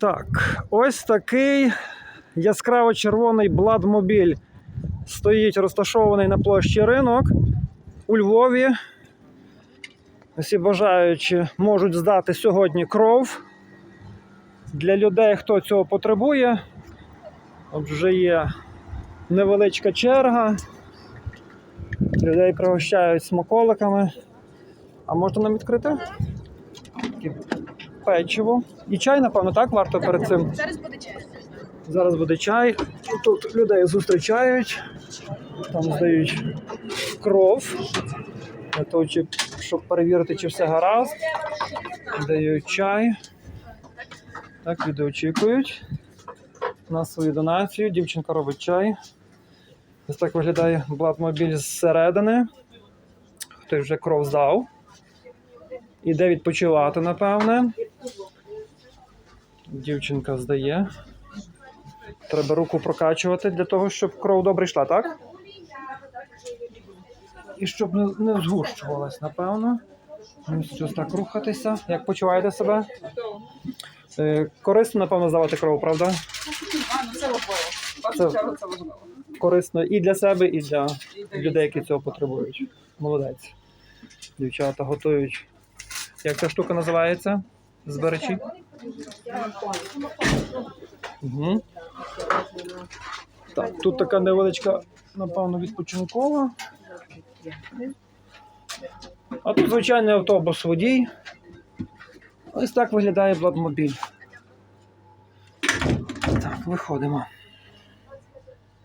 Так, ось такий яскраво червоний бладмобіль стоїть розташований на площі ринок у Львові. Всі бажаючі можуть здати сьогодні кров. Для людей, хто цього потребує, от вже є невеличка черга. Людей пригощають смаколиками. А можна нам відкрити? Печиво. І чай, напевно, так варто перед цим. Зараз буде чай. Зараз буде чай. Тут людей зустрічають, там здають кров, для того, щоб перевірити, чи все гаразд. Дають чай. Так, люди очікують на свою донацію. Дівчинка робить чай. Ось так виглядає блатмобіль зсередини. Хтось вже кров здав. Іде відпочивати, напевне. Дівчинка здає. Треба руку прокачувати для того, щоб кров добре йшла, так? І щоб не, не згущувалась, напевно. Мусить ось так рухатися. Як почуваєте себе? Е, корисно, напевно, здавати кров, правда? Ну це. Корисно і для себе, І для людей, які цього потребують. Молодець. Дівчата готують. Як ця штука називається? Зберечі? Угу. Так, тут така невеличка, напевно, відпочинкова. А тут звичайний автобус водій. Ось так виглядає бладмобіль. Так, виходимо.